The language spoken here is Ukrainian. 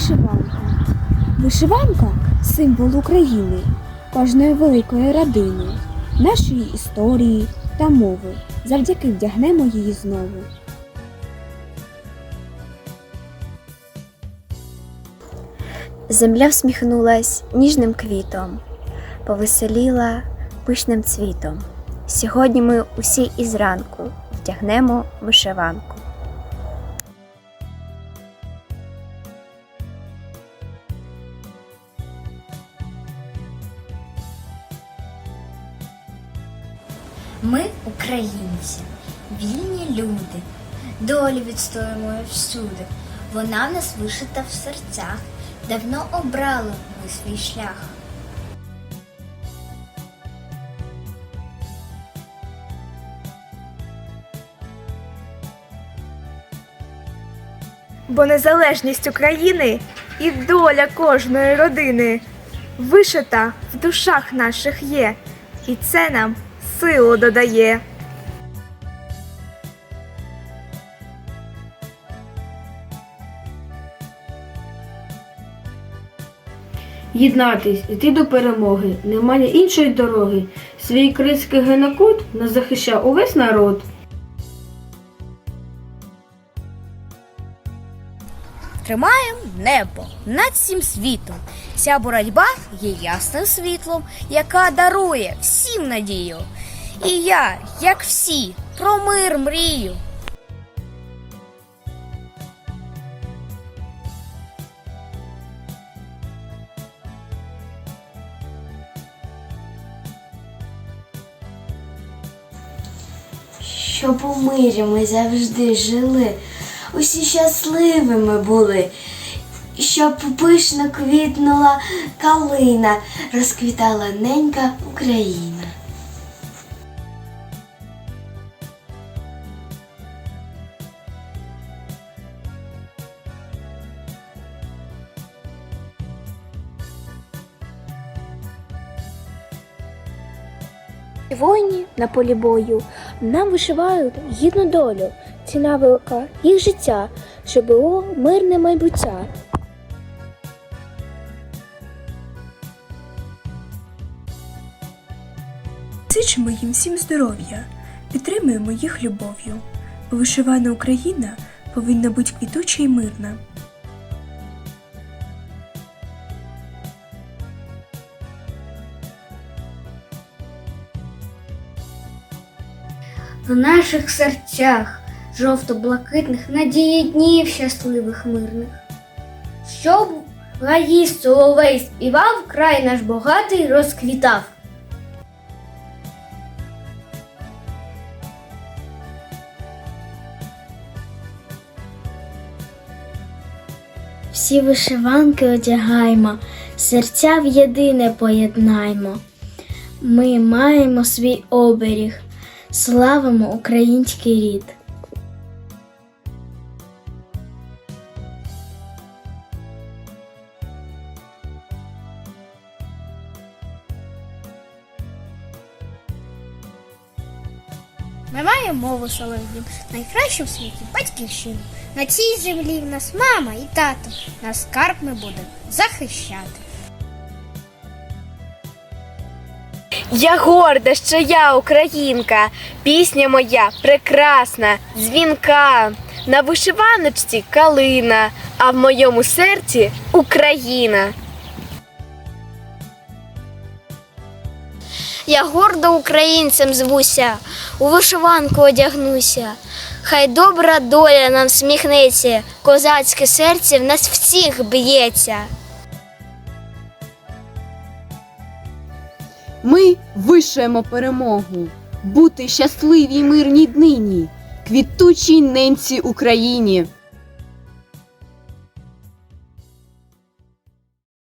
вишиванка. Вишиванка символ України, кожної великої родини, нашої історії та мови. Завдяки вдягнемо її знову. Земля всміхнулась ніжним квітом, повеселіла пишним цвітом. Сьогодні ми усі із ранку вдягнемо вишиванку. Ми українці, вільні люди, долю відстоюємо всюди. Вона в нас вишита в серцях, давно обрали ми свій шлях. бо незалежність України і доля кожної родини вишита в душах наших є, і це нам силу додає. Єднатись, йти до перемоги, немає іншої дороги. Свій критський генокод нас захищав увесь народ. Тримаємо небо над всім світом. Ця боротьба є ясним світлом, яка дарує всім надію. І я, як всі, про мир мрію. Щоб у мирі ми завжди жили, усі щасливими були, щоб пишно квітнула калина, розквітала ненька Україна. Воїні на полі бою нам вишивають гідну долю, ціна велика їх життя, що було мирне майбуття. Зичимо їм всім здоров'я, підтримуємо їх любов'ю. Бо вишивана Україна повинна бути квітуча і мирна. В наших серцях жовто-блакитних надії днів щасливих мирних. Щоб гаїст соловей співав, край наш богатий розквітав. Всі вишиванки одягаймо, серця в єдине поєднаймо. Ми маємо свій оберіг, славимо український рід. Ми маємо мову солов'їв, найкращу в світі батьківщину. На цій землі в нас мама і тато. Наш скарб ми будемо захищати. Я горда, що я українка, пісня моя прекрасна, дзвінка. На вишиваночці калина, а в моєму серці Україна. Я гордо українцем звуся, у вишиванку одягнуся. Хай добра доля нам сміхнеться, козацьке серце в нас всіх б'ється. Ми вишуємо перемогу, бути щасливій мирній днині, квітучій ненці Україні.